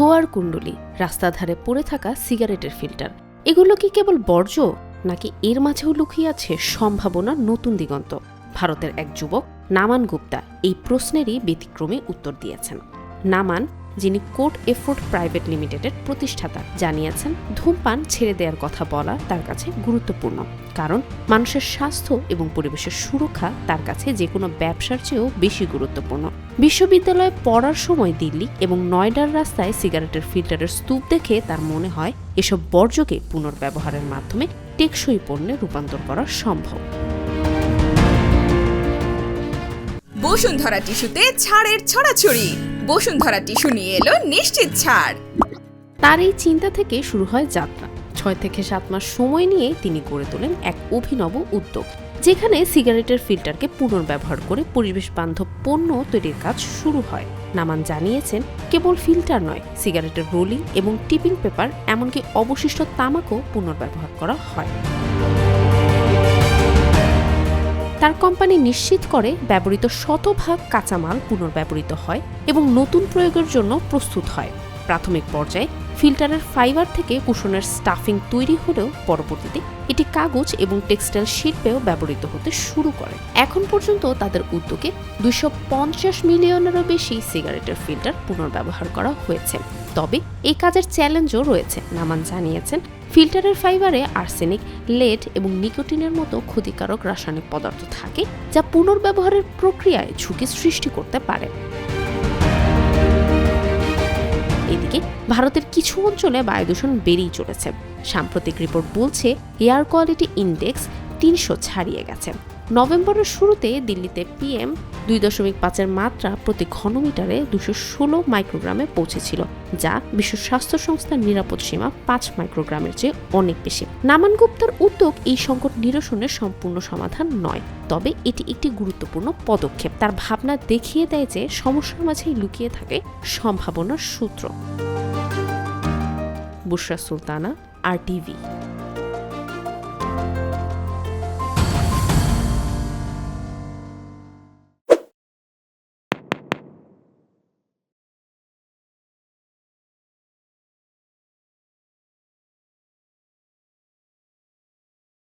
ধোয়ার কুণ্ডলি, রাস্তাধারে পড়ে থাকা সিগারেটের ফিল্টার। এগুলো কি কেবল বর্জ্য, নাকি এর মাঝেও লুকিয়ে আছে সম্ভাবনার নতুন দিগন্ত? ভারতের এক যুবক, নামান গুপ্তা, এই প্রশ্নেরই ব্যতিক্রমে উত্তর দিয়েছেন। নামান যিনি কোড এফোর্ট প্রাইভেট লিমিটেডের প্রতিষ্ঠাতা। জানিয়েছেন, ধূমপান ছেড়ে দেওয়ার কথা বলা তার কাছে গুরুত্বপূর্ণ। কারণ মানুষের স্বাস্থ্য এবং পরিবেশের সুরক্ষা তার কাছে যে কোনো ব্যবসার চেয়েও বেশি গুরুত্বপূর্ণ। বিশ্ববিদ্যালয়ে পড়ার সময় দিল্লি এবং নয়ডার রাস্তায় সিগারেটের ফিল্টারের স্তূপ দেখে তার মনে হয়, এসব বর্জ্যকে পুনর্ব্যবহারের মাধ্যমে টেকসই পণ্যে রূপান্তর করা সম্ভব। বসুন্ধরা টিস্যুতে ছাড়ের ছড়াছড়ি। বসুন্ধরা টিস্যু নিয়ে এলো নিশ্চিত ছাড়। তার এই চিন্তা থেকে শুরু হয় যাত্রা। ছয় থেকে সাত মাস সময় নিয়ে তিনি গড়ে তোলেন এক অভিনব উদ্যোগ, যেখানে সিগারেটের ফিল্টারকে পুনর্ব্যবহার করে পরিবেশ বান্ধব পণ্য তৈরির কাজ শুরু হয়। নামান জানিয়েছেন, কেবল ফিল্টার নয়, সিগারেটের রোলিং এবং টিপিং পেপার, এমনকি অবশিষ্ট তামাকও পুনর্ব্যবহার করা হয়। তার কোম্পানি নিশ্চিত করে ব্যবহৃত শতভাগ কাঁচামাল পুনর্ব্যবহৃত হয় এবং নতুন প্রয়োগের জন্য প্রস্তুত হয়। প্রাথমিক পর্যায়ে ফিল্টারের ফাইবার থেকে কুশনের স্টাফিং তৈরি হলেও পরবর্তীতে এটি কাগজ এবং টেক্সটাইল শিল্পেও ব্যবহৃত হতে শুরু করে। এখন পর্যন্ত তাদের উদ্যোগে পঞ্চাশ মিলিয়নেরও বেশি সিগারেটের ফিল্টার পুনর্ব্যবহার করা হয়েছে। তবে এই কাজের চ্যালেঞ্জও রয়েছে, নামান জানিয়েছেন। ফিল্টারের ফাইবারে আর্সেনিক, লেড এবং নিকোটিনের মতো ক্ষতিকারক রাসায়নিক পদার্থ থাকে, যা পুনর্ব্যবহারের প্রক্রিয়ায় ঝুঁকি সৃষ্টি করতে পারে। এদিকে ভারতের কিছু অঞ্চলে বায়ুদূষণ বেড়েই চলেছে। সাম্প্রতিক রিপোর্ট বলছে, এয়ার কোয়ালিটি ইন্ডেক্স তিনশো ছাড়িয়ে গেছে। নভেম্বরের শুরুতে দিল্লিতে পিএম দুই দশমিক পাঁচের মাত্রা প্রতি ঘনমিটারে দুশো ষোলো মাইক্রোগ্রামে পৌঁছেছিল, যা বিশ্ব স্বাস্থ্য সংস্থার নিরাপদ সীমা পাঁচ মাইক্রোগ্রামের চেয়ে অনেক বেশি। নামান গুপ্তার উদ্যোগ এই সংকট নিরসনের সম্পূর্ণ সমাধান নয়, তবে এটি একটি গুরুত্বপূর্ণ পদক্ষেপ। তার ভাবনা দেখিয়ে দেয় যে সমস্যার মাঝেই লুকিয়ে থাকে সম্ভাবনার সূত্র। বুশরা সুলতানা, আর টিভি